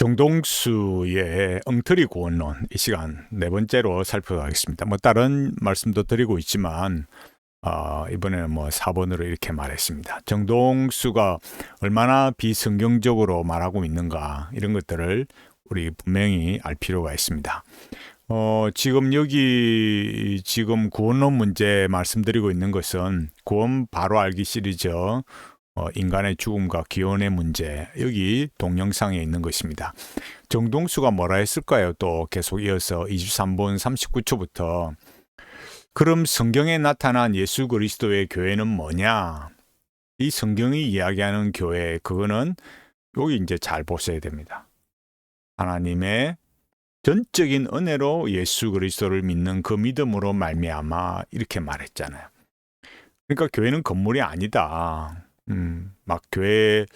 정동수의 엉터리 구원론 이 시간 네 번째로 살펴가겠습니다. 뭐 다른 말씀도 드리고 있지만 어, 이번에는 뭐 4번으로 이렇게 말했습니다. 정동수가 얼마나 비성경적으로 말하고 있는가 이런 것들을 우리 분명히 알 필요가 있습니다. 어, 지금 여기 지금 구원론 문제 말씀드리고 있는 것은 구원 바로 알기 시리즈 어, 인간의 죽음과 기원의 문제 여기 동영상에 있는 것입니다. 정동수가 뭐라 했을까요? 또 계속 이어서 23번 39초부터 그럼 성경에 나타난 예수 그리스도의 교회는 뭐냐? 이 성경이 이야기하는 교회 그거는 여기 이제 잘 보셔야 됩니다. 하나님의 전적인 은혜로 예수 그리스도를 믿는 그 믿음으로 말미암아 이렇게 말했잖아요. 그러니까 교회는 건물이 아니다. 음, 막 교회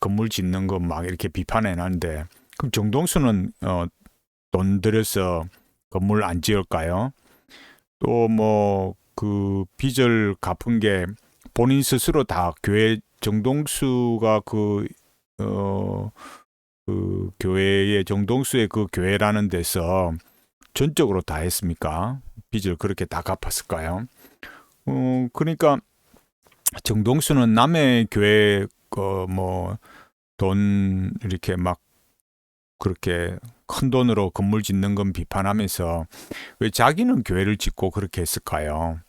건물 짓는 거 막 이렇게 비판해 놨는데 그럼 정동수는 어, 돈 들여서 건물 안 지을까요? 또 뭐 그 빚을 갚은 게 본인 스스로 다 교회 정동수가 그 어, 그 교회의 정동수의 그 교회라는 데서 전적으로 다 했습니까? 빚을 그렇게 다 갚았을까요? 어, 그러니까 정동수는 남의 교회 그뭐돈 이렇게 막 그렇게 큰 돈으로 건물 짓는 건 비판하면서 왜 자기는 교회를 짓고 그렇게 했을까요?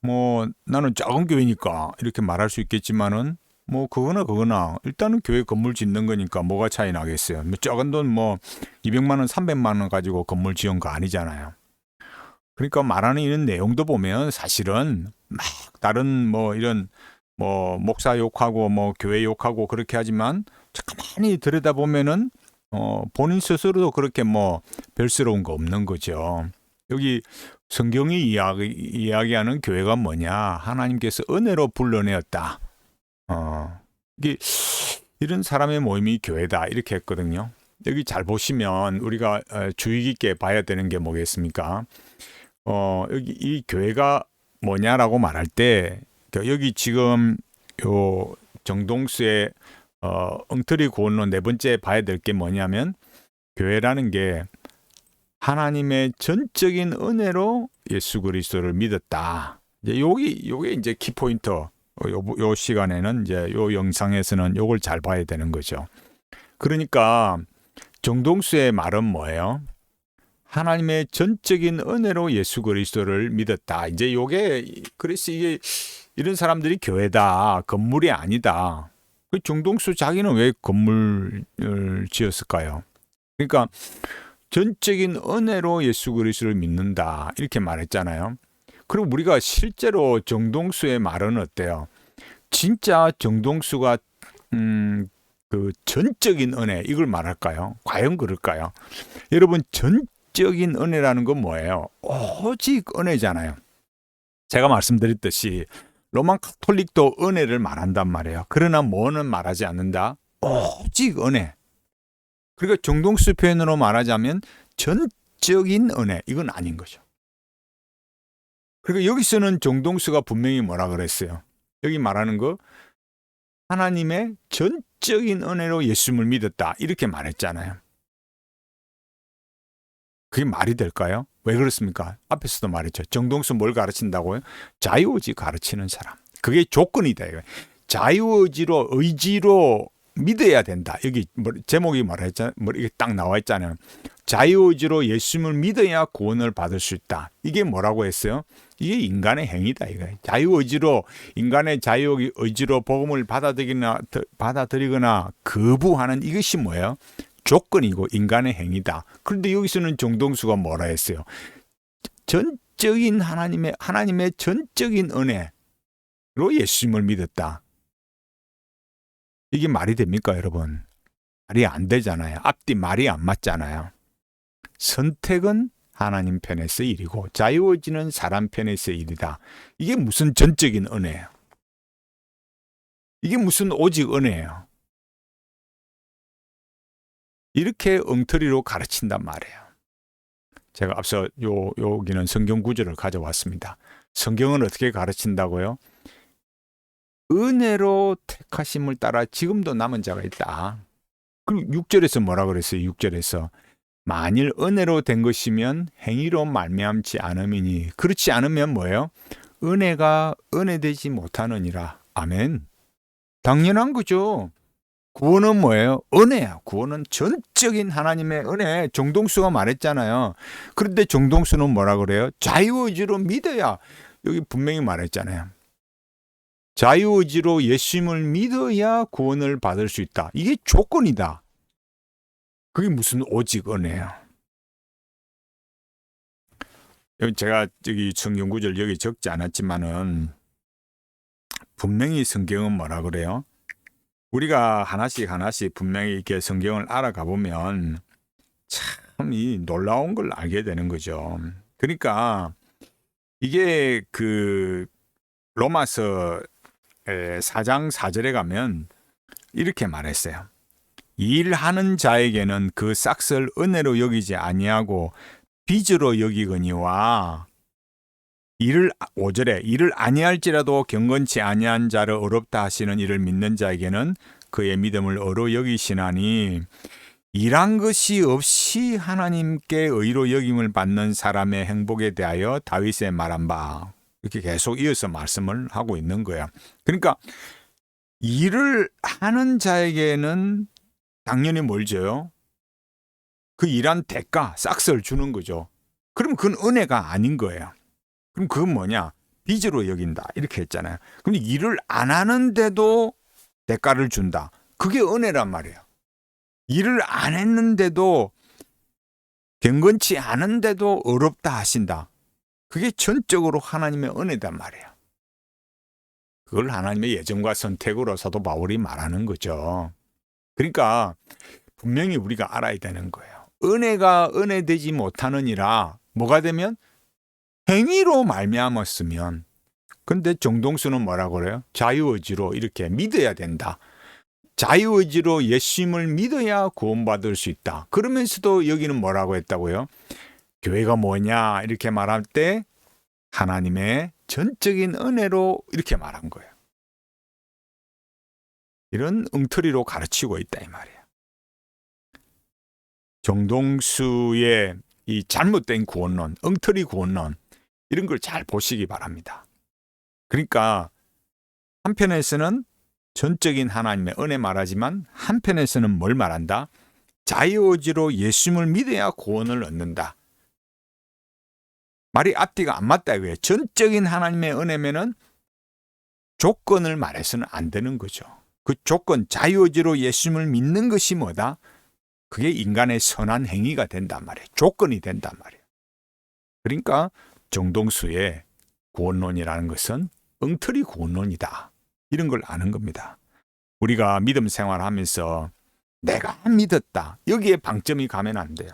뭐 나는 작은 교회니까 이렇게 말할 수 있겠지만은 뭐 그거나 그거나 일단은 교회 건물 짓는 거니까 뭐가 차이 나겠어요. 뭐 작은 돈 뭐 200만 원, 300만 원 가지고 건물 지은 거 아니잖아요. 그러니까 말하는 이런 내용도 보면 사실은 막 다른 뭐 이런 뭐 목사 욕하고 뭐 교회 욕하고 그렇게 하지만 가만히 들여다 보면은 어 본인 스스로도 그렇게 뭐 별스러운 거 없는 거죠. 여기 성경이 이야기, 이야기하는 교회가 뭐냐? 하나님께서 은혜로 불러내었다. 어, 이게 이런 사람의 모임이 교회다 이렇게 했거든요. 여기 잘 보시면 우리가 어, 주의 깊게 봐야 되는 게 뭐겠습니까? 어, 여기 이 교회가 뭐냐라고 말할 때 여기 지금 요 정동수의 어, 엉터리 구원론 네 번째 봐야 될 게 뭐냐면 교회라는 게 하나님의 전적인 은혜로 예수 그리스도를 믿었다. 이제 여기 요게 이제 키포인트. 요, 요 시간에는 이제 요 영상에서는 요걸 잘 봐야 되는 거죠. 그러니까 정동수의 말은 뭐예요? 하나님의 전적인 은혜로 예수 그리스도를 믿었다. 이제 요게 그래서 이게 이런 사람들이 교회다. 건물이 아니다. 그 정동수 자기는 왜 건물을 지었을까요? 그러니까 전적인 은혜로 예수 그리스도를 믿는다. 이렇게 말했잖아요. 그리고 우리가 실제로 정동수의 말은 어때요? 진짜 정동수가 음, 그 전적인 은혜 이걸 말할까요? 과연 그럴까요? 여러분 전 적인 은혜라는 건 뭐예요? 오직 은혜잖아요. 제가 말씀드렸듯이 로만 카톨릭도 은혜를 말한단 말이에요. 그러나 뭐는 말하지 않는다? 오직 은혜. 그러니까 정동수 표현으로 말하자면 전적인 은혜. 이건 아닌 거죠. 그러니까 여기서는 정동수가 분명히 뭐라 그랬어요? 여기 말하는 거 하나님의 전적인 은혜로 예수님을 믿었다. 이렇게 말했잖아요. 그게 말이 될까요? 왜 그렇습니까? 앞에서도 말했죠. 정동수 뭘 가르친다고요? 자유의지 가르치는 사람. 그게 조건이다. 이거. 자유의지로 의지로 믿어야 된다. 여기 뭐, 제목이 뭐라 했잖아요. 뭐 이게 딱 나와 있잖아요. 자유의지로 예수님을 믿어야 구원을 받을 수 있다. 이게 뭐라고 했어요? 이게 인간의 행위다. 이거 자유의지로 인간의 자유의지로 복음을 받아들이거나 받아들이거나 거부하는 이것이 뭐예요? 조건이고 인간의 행위다. 그런데 여기서는 정동수가 뭐라 했어요? 전적인 하나님의 하나님의 전적인 은혜로 예수님을 믿었다. 이게 말이 됩니까, 여러분? 말이 안 되잖아요. 앞뒤 말이 안 맞잖아요. 선택은 하나님 편에서 일이고 자유의지는 사람 편에서 일이다. 이게 무슨 전적인 은혜예요? 이게 무슨 오직 은혜예요? 이렇게 엉터리로 가르친단 말이에요. 제가 앞서 요, 여기는 성경 구절을 가져왔습니다. 성경은 어떻게 가르친다고요? 은혜로 택하심을 따라 지금도 남은 자가 있다. 그 6절에서 뭐라 그랬어요? 6절에서 만일 은혜로 된 것이면 행위로 말미암지 않음이니 그렇지 않으면 뭐예요? 은혜가 은혜되지 못하느니라. 아멘. 당연한 거죠. 구원은 뭐예요? 은혜야. 구원은 전적인 하나님의 은혜. 정동수가 말했잖아요. 그런데 정동수는 뭐라 그래요? 자유의지로 믿어야. 여기 분명히 말했잖아요. 자유의지로 예수님을 믿어야 구원을 받을 수 있다. 이게 조건이다. 그게 무슨 오직 은혜야. 제가 여기 성경 구절 여기 적지 않았지만은 분명히 성경은 뭐라 그래요? 우리가 하나씩 하나씩 분명히 이렇게 성경을 알아가 보면 참 이 놀라운 걸 알게 되는 거죠. 그러니까 이게 그 로마서 4장 4절에 가면 이렇게 말했어요. 일하는 자에게는 그 싹을 은혜로 여기지 아니하고 빚으로 여기거니와 이를 5절에 이를 아니할지라도 경건치 아니한 자를 어렵다 하시는 이를 믿는 자에게는 그의 믿음을 어로 여기시나니 일한 것이 없이 하나님께 의로 여김을 받는 사람의 행복에 대하여 다윗의 말한 바 이렇게 계속 이어서 말씀을 하고 있는 거야. 그러니까 일을 하는 자에게는 당연히 뭘 줘요? 그 일한 대가, 싹스를 주는 거죠. 그럼 그건 은혜가 아닌 거예요. 그럼 그건 뭐냐? 빚으로 여긴다. 이렇게 했잖아요. 그럼 일을 안 하는데도 대가를 준다. 그게 은혜란 말이에요. 일을 안 했는데도 경건치 않은데도 어렵다 하신다. 그게 전적으로 하나님의 은혜단 말이에요. 그걸 하나님의 예정과 선택으로 사도 바울이 말하는 거죠. 그러니까 분명히 우리가 알아야 되는 거예요. 은혜가 은혜되지 못하느니라 뭐가 되면 행위로 말미암았으면 근데 정동수는 뭐라 그래요? 자유의지로 이렇게 믿어야 된다. 자유의지로 예수님을 믿어야 구원받을 수 있다. 그러면서도 여기는 뭐라고 했다고요? 교회가 뭐냐 이렇게 말할 때 하나님의 전적인 은혜로 이렇게 말한 거예요. 이런 엉터리로 가르치고 있다 이 말이에요. 정동수의 이 잘못된 구원론, 엉터리 구원론 이런 걸 잘 보시기 바랍니다. 그러니까 한편에서는 전적인 하나님의 은혜 말하지만 한편에서는 뭘 말한다? 자유의지로 예수님을 믿어야 구원을 얻는다. 말이 앞뒤가 안 맞다 이거예요. 전적인 하나님의 은혜면은 조건을 말해서는 안 되는 거죠. 그 조건 자유의지로 예수님을 믿는 것이 뭐다? 그게 인간의 선한 행위가 된단 말이에요. 조건이 된단 말이에요. 그러니까 정동수의 구원론이라는 것은 엉터리 구원론이다. 이런 걸 아는 겁니다. 우리가 믿음 생활하면서 내가 믿었다. 여기에 방점이 가면 안 돼요.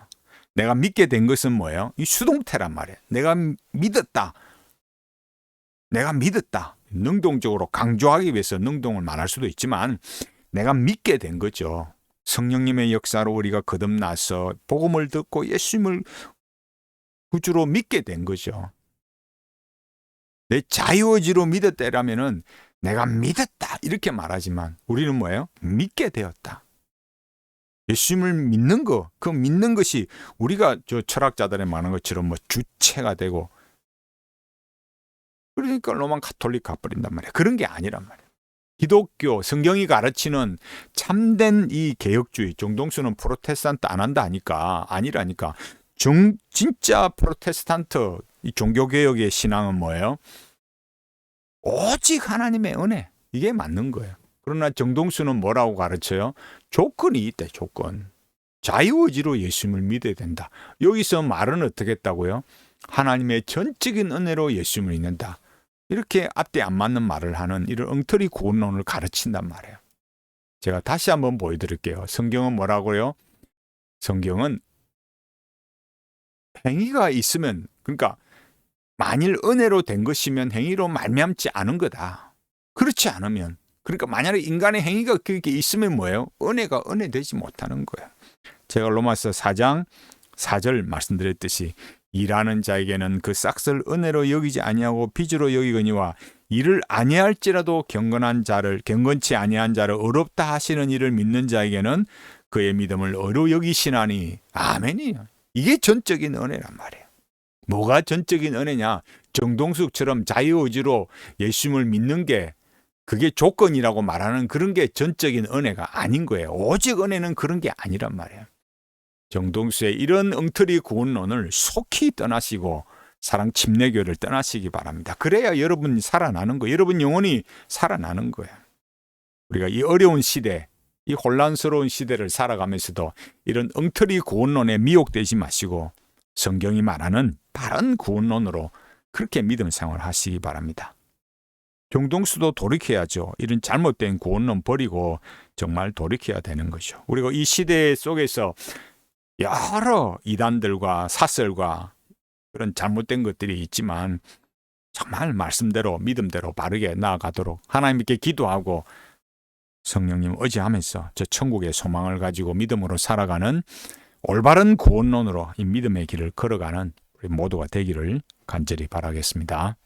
내가 믿게 된 것은 뭐예요? 이 수동태란 말이에요. 내가 믿었다. 내가 믿었다. 능동적으로 강조하기 위해서 능동을 말할 수도 있지만 내가 믿게 된 거죠. 성령님의 역사로 우리가 거듭나서 복음을 듣고 예수님을 구주로 믿게 된 거죠. 내 자유의지로 믿었다라면은 내가 믿었다 이렇게 말하지만 우리는 뭐예요? 믿게 되었다. 예수님을 믿는 거, 그 믿는 것이 우리가 저 철학자들의 말하는 것처럼 뭐 주체가 되고 그러니까 로만 카톨릭 가버린단 말이야. 그런 게 아니란 말이야. 기독교 성경이 가르치는 참된 이 개혁주의 정동수는 프로테스탄트 안 한다 하니까 아니라니까 정 진짜 프로테스탄트 이 종교개혁의 신앙은 뭐예요? 오직 하나님의 은혜 이게 맞는 거예요. 그러나 정동수는 뭐라고 가르쳐요? 조건이 있대 조건. 자유의지로 예수님을 믿어야 된다. 여기서 말은 어떻게 했다고요? 하나님의 전적인 은혜로 예수님을 믿는다. 이렇게 앞뒤 안 맞는 말을 하는 이런 엉터리 구원론을 가르친단 말이에요. 제가 다시 한번 보여드릴게요. 성경은 뭐라고요? 성경은 행위가 있으면 그러니까 만일 은혜로 된 것이면 행위로 말미암지 않은 거다. 그렇지 않으면 그러니까 만약에 인간의 행위가 그렇게 있으면 뭐예요? 은혜가 은혜 되지 못하는 거예요. 제가 로마서 4장 4절 말씀드렸듯이 일하는 자에게는 그 싹을 은혜로 여기지 아니하고 빚으로 여기거니와 이를 아니할지라도 경건한 자를 경건치 아니한 자를 어렵다 하시는 일을 믿는 자에게는 그의 믿음을 어려 여기시나니 아멘이요. 이게 전적인 은혜란 말이에요. 뭐가 전적인 은혜냐? 정동숙처럼 자유의지로 예수님을 믿는 게 그게 조건이라고 말하는 그런 게 전적인 은혜가 아닌 거예요. 오직 은혜는 그런 게 아니란 말이에요. 정동수의 이런 엉터리 구원론을 속히 떠나시고 사랑 침례교를 떠나시기 바랍니다. 그래야 여러분이 살아나는 거예요. 여러분 영혼이 살아나는 거예요. 우리가 이 어려운 시대, 이 혼란스러운 시대를 살아가면서도 이런 엉터리 구원론에 미혹되지 마시고 성경이 말하는 바른 구원론으로 그렇게 믿음 생활 하시기 바랍니다. 정동수도 돌이켜야죠. 이런 잘못된 구원론 버리고 정말 돌이켜야 되는 거죠. 그리고 이 시대 속에서 여러 이단들과 사설과 그런 잘못된 것들이 있지만 정말 말씀대로 믿음대로 바르게 나아가도록 하나님께 기도하고 성령님 의지하면서 저 천국의 소망을 가지고 믿음으로 살아가는 올바른 구원론으로 이 믿음의 길을 걸어가는 우리 모두가 되기를 간절히 바라겠습니다.